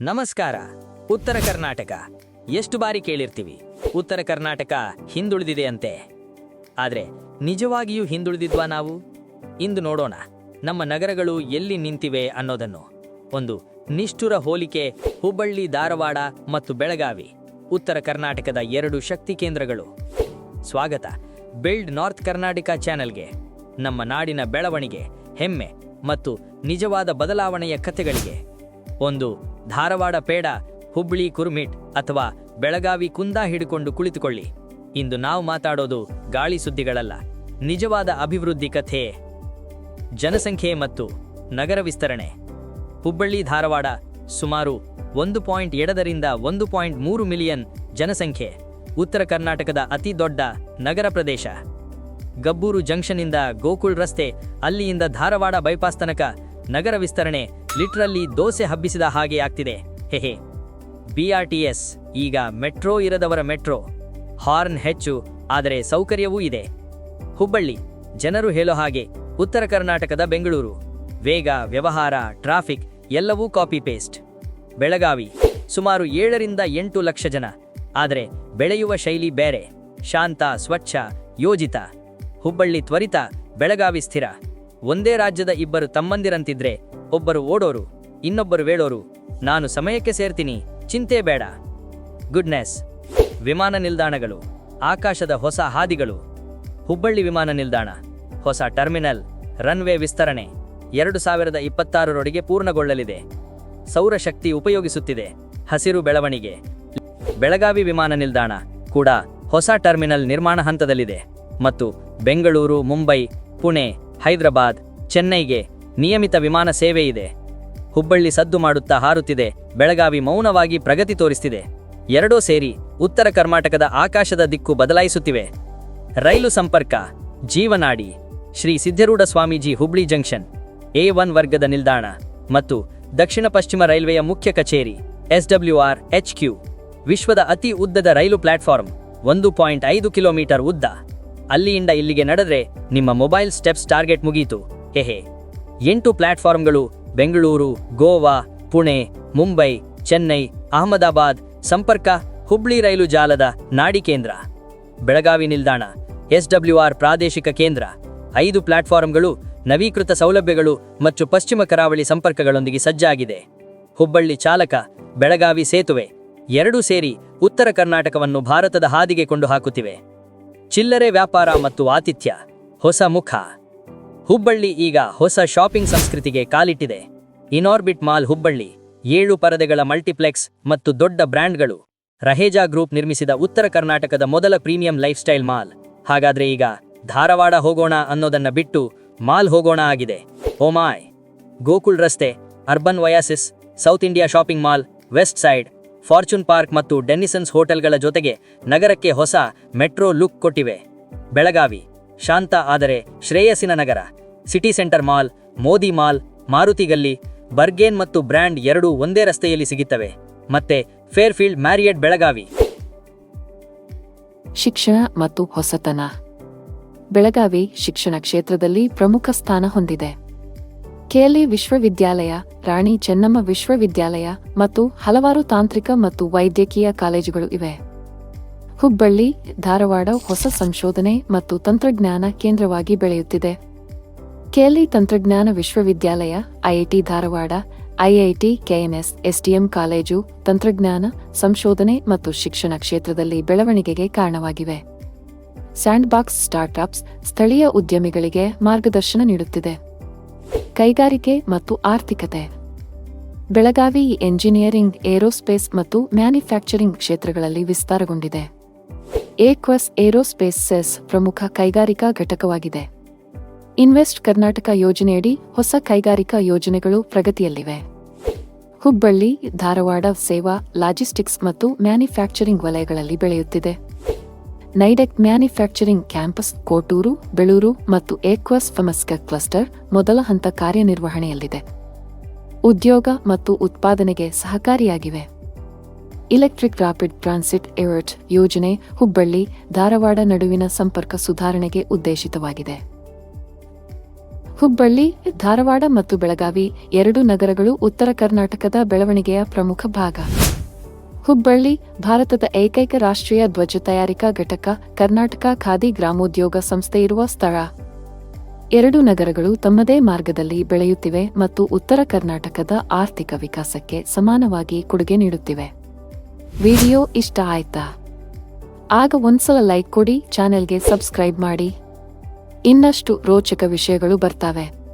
ನಮಸ್ಕಾರ. ಉತ್ತರ ಕರ್ನಾಟಕ. ಎಷ್ಟು ಬಾರಿ ಕೇಳಿರ್ತೀವಿ, ಉತ್ತರ ಕರ್ನಾಟಕ ಹಿಂದುಳಿದಿದೆ ಅಂತೆ. ಆದರೆ ನಿಜವಾಗಿಯೂ ಹಿಂದುಳಿದಿದ್ವಾ ನಾವು? ಇಂದು ನೋಡೋಣ, ನಮ್ಮ ನಗರಗಳು ಎಲ್ಲಿ ನಿಂತಿವೆ ಅನ್ನೋದನ್ನು. ಒಂದು ನಿಷ್ಠುರ ಹೋಲಿಕೆ, ಹುಬ್ಬಳ್ಳಿ, ಧಾರವಾಡ ಮತ್ತು ಬೆಳಗಾವಿ, ಉತ್ತರ ಕರ್ನಾಟಕದ ಎರಡು ಶಕ್ತಿ ಕೇಂದ್ರಗಳು. ಸ್ವಾಗತ ಬಿಲ್ಡ್ ನಾರ್ತ್ ಕರ್ನಾಟಕ ಚಾನೆಲ್ಗೆ. ನಮ್ಮ ನಾಡಿನ ಬೆಳವಣಿಗೆ, ಹೆಮ್ಮೆ ಮತ್ತು ನಿಜವಾದ ಬದಲಾವಣೆಯ ಕಥೆಗಳಿಗೆ. ಒಂದು ಧಾರವಾಡ ಪೇಡ, ಹುಬ್ಳಿ ಕುರ್ಮಿಟ್ ಅಥವಾ ಬೆಳಗಾವಿ ಕುಂದ ಹಿಡಿಕೊಂಡು ಕುಳಿತುಕೊಳ್ಳಿ. ಇಂದು ನಾವು ಮಾತಾಡೋದು ಗಾಳಿ ಸುದ್ದಿಗಳಲ್ಲ, ನಿಜವಾದ ಅಭಿವೃದ್ಧಿ ಕಥೆ. ಜನಸಂಖ್ಯೆ ಮತ್ತು ನಗರ ವಿಸ್ತರಣೆ. ಹುಬ್ಬಳ್ಳಿ ಧಾರವಾಡ ಸುಮಾರು ಒಂದು ಪಾಯಿಂಟ್ ಎರಡರಿಂದ ಒಂದು ಪಾಯಿಂಟ್ ಮೂರು ಮಿಲಿಯನ್ ಜನಸಂಖ್ಯೆ, ಉತ್ತರ ಕರ್ನಾಟಕದ ಅತಿ ದೊಡ್ಡ ನಗರ ಪ್ರದೇಶ. ಗಬ್ಬೂರು ಜಂಕ್ಷನ್ನಿಂದ ಗೋಕುಳ್ ರಸ್ತೆ ಅಲ್ಲಿಯಿಂದ ಧಾರವಾಡ ಬೈಪಾಸ್ ತನಕ ನಗರ ವಿಸ್ತರಣೆ ಲಿಟ್ರಲ್ಲಿ ದೋಸೆ ಹಬ್ಬಿಸಿದ ಹಾಗೆ ಆಗ್ತಿದೆ. ಹೆಹೆ ಎಸ್ ಈಗ ಮೆಟ್ರೋ ಇರದವರ ಮೆಟ್ರೋ. ಹಾರ್ನ್ ಹೆಚ್ಚು, ಆದರೆ ಸೌಕರ್ಯವೂ ಇದೆ. ಹುಬ್ಬಳ್ಳಿ, ಜನರು ಹೇಳೋ ಹಾಗೆ ಉತ್ತರ ಕರ್ನಾಟಕದ ಬೆಂಗಳೂರು. ವೇಗ, ವ್ಯವಹಾರ, ಟ್ರಾಫಿಕ್ ಎಲ್ಲವೂ ಕಾಪಿ ಪೇಸ್ಟ್. ಬೆಳಗಾವಿ, ಸುಮಾರು ಏಳರಿಂದ ಎಂಟು ಲಕ್ಷ ಜನ. ಆದರೆ ಬೆಳೆಯುವ ಶೈಲಿ ಬೇರೆ. ಶಾಂತ, ಸ್ವಚ್ಛ, ಯೋಜಿತ. ಹುಬ್ಬಳ್ಳಿ ತ್ವರಿತ, ಬೆಳಗಾವಿ ಸ್ಥಿರ. ಒಂದೇ ರಾಜ್ಯದ ಇಬ್ಬರು ತಮ್ಮಂದಿರಂತಿದ್ರೆ ಒಬ್ಬರು ಓಡೋರು, ಇನ್ನೊಬ್ಬರು ವೇಳೋರು ನಾನು ಸಮಯಕ್ಕೆ ಸೇರ್ತೀನಿ, ಚಿಂತೆ ಬೇಡ. ಗುಡ್ನೆಸ್, ವಿಮಾನ ನಿಲ್ದಾಣಗಳು, ಆಕಾಶದ ಹೊಸ ಹಾದಿಗಳು, ಹುಬ್ಬಳ್ಳಿ ವಿಮಾನ ನಿಲ್ದಾಣ, ಹೊಸ ಟರ್ಮಿನಲ್, ರನ್ವೇ ವಿಸ್ತರಣೆ, ಎರಡು ಸಾವಿರದ ಇಪ್ಪತ್ತಾರರೊಳಗೆ ಪೂರ್ಣಗೊಳ್ಳಲಿದೆ. ಸೌರಶಕ್ತಿ ಉಪಯೋಗಿಸುತ್ತಿದೆ, ಹಸಿರು ಬೆಳವಣಿಗೆ. ಬೆಳಗಾವಿ ವಿಮಾನ ನಿಲ್ದಾಣ ಕೂಡ ಹೊಸ ಟರ್ಮಿನಲ್ ನಿರ್ಮಾಣ ಹಂತದಲ್ಲಿದೆ. ಮತ್ತು ಬೆಂಗಳೂರು, ಮುಂಬೈ, ಪುಣೆ, ಹೈದರಾಬಾದ್, ಚೆನ್ನೈಗೆ ನಿಯಮಿತ ವಿಮಾನ ಸೇವೆ ಇದೆ. ಹುಬ್ಬಳ್ಳಿ ಸದ್ದು ಮಾಡುತ್ತಾ ಹಾರುತ್ತಿದೆ. ಬೆಳಗಾವಿ ಮೌನವಾಗಿ ಪ್ರಗತಿ ತೋರಿಸ್ತಿದೆ. ಎರಡೂ ಸೇರಿ ಉತ್ತರ ಕರ್ನಾಟಕದ ಆಕಾಶದ ದಿಕ್ಕು ಬದಲಾಯಿಸುತ್ತಿವೆ. ರೈಲು ಸಂಪರ್ಕ, ಜೀವನಾಡಿ, Shri Siddharudha Swamiji Hubli junction, A one ವರ್ಗದ ನಿಲ್ದಾಣ ಮತ್ತು ದಕ್ಷಿಣ ಪಶ್ಚಿಮ ರೈಲ್ವೆಯ ಮುಖ್ಯ ಕಚೇರಿ ಎಸ್ಡಬ್ಲ್ಯೂಆರ್ ಎಚ್ ಕ್ಯೂ, ವಿಶ್ವದ ಅತಿ ಉದ್ದದ ರೈಲು ಪ್ಲಾಟ್ಫಾರ್ಮ್, ಒಂದು ಪಾಯಿಂಟ್ ಐದು ಕಿಲೋಮೀಟರ್ ಉದ್ದ. ಅಲ್ಲಿಯಿಂದ ಇಲ್ಲಿಗೆ ನಡೆದ್ರೆ ನಿಮ್ಮ ಮೊಬೈಲ್ ಸ್ಟೆಪ್ಸ್ ಟಾರ್ಗೆಟ್ ಮುಗೀತು. ಹೆಹೆ. ಎಂಟು ಪ್ಲಾಟ್ಫಾರ್ಮ್ಗಳು ಬೆಂಗಳೂರು, ಗೋವಾ, ಪುಣೆ, ಮುಂಬೈ, ಚೆನ್ನೈ, ಅಹಮದಾಬಾದ್, ಸಂಪರ್ಕ ಹುಬ್ಳಿ ರೈಲು ಜಾಲದ ನಾಡಿ ಕೇಂದ್ರ. ಬೆಳಗಾವಿ ನಿಲ್ದಾಣ, ಎಸ್ಡಬ್ಲ್ಯೂಆರ್ ಪ್ರಾದೇಶಿಕ ಕೇಂದ್ರ. ಐದು ಪ್ಲಾಟ್ಫಾರ್ಮ್ಗಳು ನವೀಕೃತ ಸೌಲಭ್ಯಗಳು ಮತ್ತು ಪಶ್ಚಿಮ ಕರಾವಳಿ ಸಂಪರ್ಕಗಳೊಂದಿಗೆ ಸಜ್ಜಾಗಿದೆ. ಹುಬ್ಬಳ್ಳಿ ಚಾಲಕ, ಬೆಳಗಾವಿ ಸೇತುವೆ. ಎರಡೂ ಸೇರಿ ಉತ್ತರ ಕರ್ನಾಟಕವನ್ನು ಭಾರತದ ಹಾದಿಗೆ ಕೊಂಡು ಹಾಕುತ್ತಿವೆ ಚಿಲ್ಲರೆ ವ್ಯಾಪಾರ ಮತ್ತು ಆತಿಥ್ಯ, ಹೊಸ ಮುಖ. ಹುಬ್ಬಳ್ಳಿ ಈಗ ಹೊಸ ಶಾಪಿಂಗ್ ಸಂಸ್ಕೃತಿಗೆ ಕಾಲಿಟ್ಟಿದೆ. ಇನಾರ್ಬಿಟ್ ಮಾಲ್ ಹುಬ್ಬಳ್ಳಿ, ಏಳು ಪರದೆಗಳ ಮಲ್ಟಿಪ್ಲೆಕ್ಸ್ ಮತ್ತು ದೊಡ್ಡ ಬ್ರ್ಯಾಂಡ್ಗಳು. ರಹೇಜಾ ಗ್ರೂಪ್ ನಿರ್ಮಿಸಿದ ಉತ್ತರ ಕರ್ನಾಟಕದ ಮೊದಲ ಪ್ರೀಮಿಯಂ ಲೈಫ್ ಸ್ಟೈಲ್ ಮಾಲ್. ಹಾಗಾದ್ರೆ ಈಗ ಧಾರವಾಡ ಹೋಗೋಣ ಅನ್ನೋದನ್ನ ಬಿಟ್ಟು ಮಾಲ್ ಹೋಗೋಣ ಆಗಿದೆ. ಓಮಾಯ್ ಗೋಕುಲ್ ರಸ್ತೆ, urban oasis, South India shopping mall, west side, fortune park ಮತ್ತು ಡೆನ್ನಿಸನ್ಸ್ ಹೋಟೆಲ್ಗಳ ಜೊತೆಗೆ ನಗರಕ್ಕೆ ಹೊಸ ಮೆಟ್ರೋ ಲುಕ್ ಕೊಟ್ಟಿವೆ. ಬೆಳಗಾವಿ ಶಾಂತ ಆದರೆ ಶ್ರೇಯಸ್ಸಿನ ನಗರ. City Centre Mall, Modi mall, Maruti Galli, bargain ಮತ್ತು ಬ್ರ್ಯಾಂಡ್ ಎರಡೂ ಒಂದೇ ರಸ್ತೆಯಲ್ಲಿ ಸಿಗುತ್ತವೆ. ಮತ್ತೆ ಫೇರ್ಫೀಲ್ಡ್ ಮ್ಯಾರಿಯಟ್ ಬೆಳಗಾವಿ. ಶಿಕ್ಷಣ ಮತ್ತು ಹೊಸತನ. ಬೆಳಗಾವಿ ಶಿಕ್ಷಣ ಕ್ಷೇತ್ರದಲ್ಲಿ ಪ್ರಮುಖ ಸ್ಥಾನ ಹೊಂದಿದೆ. ಕೆಎಲ್ಇ ವಿಶ್ವವಿದ್ಯಾಲಯ, ರಾಣಿ ಚೆನ್ನಮ್ಮ ವಿಶ್ವವಿದ್ಯಾಲಯ ಮತ್ತು ಹಲವಾರು ತಾಂತ್ರಿಕ ಮತ್ತು ವೈದ್ಯಕೀಯ ಕಾಲೇಜುಗಳು ಇವೆ. ಹುಬ್ಬಳ್ಳಿ, ಧಾರವಾಡ ಹೊಸ ಸಂಶೋಧನೆ ಮತ್ತು ತಂತ್ರಜ್ಞಾನ ಕೇಂದ್ರವಾಗಿ ಬೆಳೆಯುತ್ತಿದೆ. ಕೆಎಲ್ಇ ತಂತ್ರಜ್ಞಾನ ವಿಶ್ವವಿದ್ಯಾಲಯ IIT Dharwad IIT KNS SDM college, ತಂತ್ರಜ್ಞಾನ, ಸಂಶೋಧನೆ ಮತ್ತು ಶಿಕ್ಷಣ ಕ್ಷೇತ್ರದಲ್ಲಿ ಬೆಳವಣಿಗೆಗೆ ಕಾರಣವಾಗಿವೆ. ಸ್ಯಾಂಡ್ಬಾಕ್ಸ್ ಸ್ಟಾರ್ಟ್ಅಪ್ಸ್ ಸ್ಥಳೀಯ ಉದ್ಯಮಿಗಳಿಗೆ ಮಾರ್ಗದರ್ಶನ ನೀಡುತ್ತಿದೆ. ಕೈಗಾರಿಕೆ ಮತ್ತು ಆರ್ಥಿಕತೆ. ಬೆಳಗಾವಿ ಎಂಜಿನಿಯರಿಂಗ್, ಏರೋಸ್ಪೇಸ್ ಮತ್ತು ಮ್ಯಾನುಫ್ಯಾಕ್ಚರಿಂಗ್ ಕ್ಷೇತ್ರಗಳಲ್ಲಿ ವಿಸ್ತಾರಗೊಂಡಿದೆ. ಏಕ್ವಸ್ ಏರೋಸ್ಪೇಸಸ್ ಪ್ರಮುಖ ಕೈಗಾರಿಕಾ ಘಟಕವಾಗಿದೆ. ಇನ್ವೆಸ್ಟ್ ಕರ್ನಾಟಕ ಯೋಜನೆಯಡಿ ಹೊಸ ಕೈಗಾರಿಕಾ ಯೋಜನೆಗಳು ಪ್ರಗತಿಯಲ್ಲಿವೆ. ಹುಬ್ಬಳ್ಳಿ, ಧಾರವಾಡ ಸೇವಾ, ಲಾಜಿಸ್ಟಿಕ್ಸ್ ಮತ್ತು ಮ್ಯಾನುಫ್ಯಾಕ್ಚರಿಂಗ್ ವಲಯಗಳಲ್ಲಿ ಬೆಳೆಯುತ್ತಿದೆ. Nidec manufacturing campus Kotur, Belur ಮತ್ತು ಏಕ್ವಸ್ ಫಮಸ್ಕ ಕ್ಲಸ್ಟರ್ ಮೊದಲ ಹಂತ ಕಾರ್ಯನಿರ್ವಹಣೆಯಲ್ಲಿದೆ. ಉದ್ಯೋಗ ಮತ್ತು ಉತ್ಪಾದನೆಗೆ ಸಹಕಾರಿಯಾಗಿವೆ. ಇಲೆಕ್ಟ್ರಿಕ್ ರಾಪಿಡ್ ಟ್ರಾನ್ಸಿಟ್ ಎವರ್ಟ್ ಯೋಜನೆ ಹುಬ್ಬಳ್ಳಿ, ಧಾರವಾಡ ನಡುವಿನ ಸಂಪರ್ಕ ಸುಧಾರಣೆಗೆ ಉದ್ದೇಶಿತವಾಗಿದೆ. ಹುಬ್ಬಳ್ಳಿ, ಧಾರವಾಡ ಮತ್ತು ಬೆಳಗಾವಿ ಎರಡು ನಗರಗಳು ಉತ್ತರ ಕರ್ನಾಟಕದ ಬೆಳವಣಿಗೆಯ ಪ್ರಮುಖ ಭಾಗ. ಹುಬ್ಬಳ್ಳಿ, ಭಾರತದ ಏಕೈಕ ರಾಷ್ಟ್ರೀಯ ಧ್ವಜ ತಯಾರಿಕಾ ಘಟಕ ಕರ್ನಾಟಕ ಖಾದಿ ಗ್ರಾಮೋದ್ಯೋಗ ಸಂಸ್ಥೆ ಇರುವ ಸ್ಥಳ. ಎರಡು ನಗರಗಳು ತಮ್ಮದೇ ಮಾರ್ಗದಲ್ಲಿ ಬೆಳೆಯುತ್ತಿವೆ ಮತ್ತು ಉತ್ತರ ಕರ್ನಾಟಕದ ಆರ್ಥಿಕ ವಿಕಾಸಕ್ಕೆ ಸಮಾನವಾಗಿ ಕೊಡುಗೆ ನೀಡುತ್ತಿವೆ. ವಿಡಿಯೋ ಇಷ್ಟ ಆಯ್ತಾ? ಆಗ ಒಂದ್ಸಲ ಲೈಕ್ ಕೊಡಿ ಚಾನೆಲ್ಗೆ ಸಬ್ಸ್ಕ್ರೈಬ್ ಮಾಡಿ. ಇನ್ನಷ್ಟು ರೋಚಕ ವಿಷಯಗಳು ಬರ್ತಾವೆ.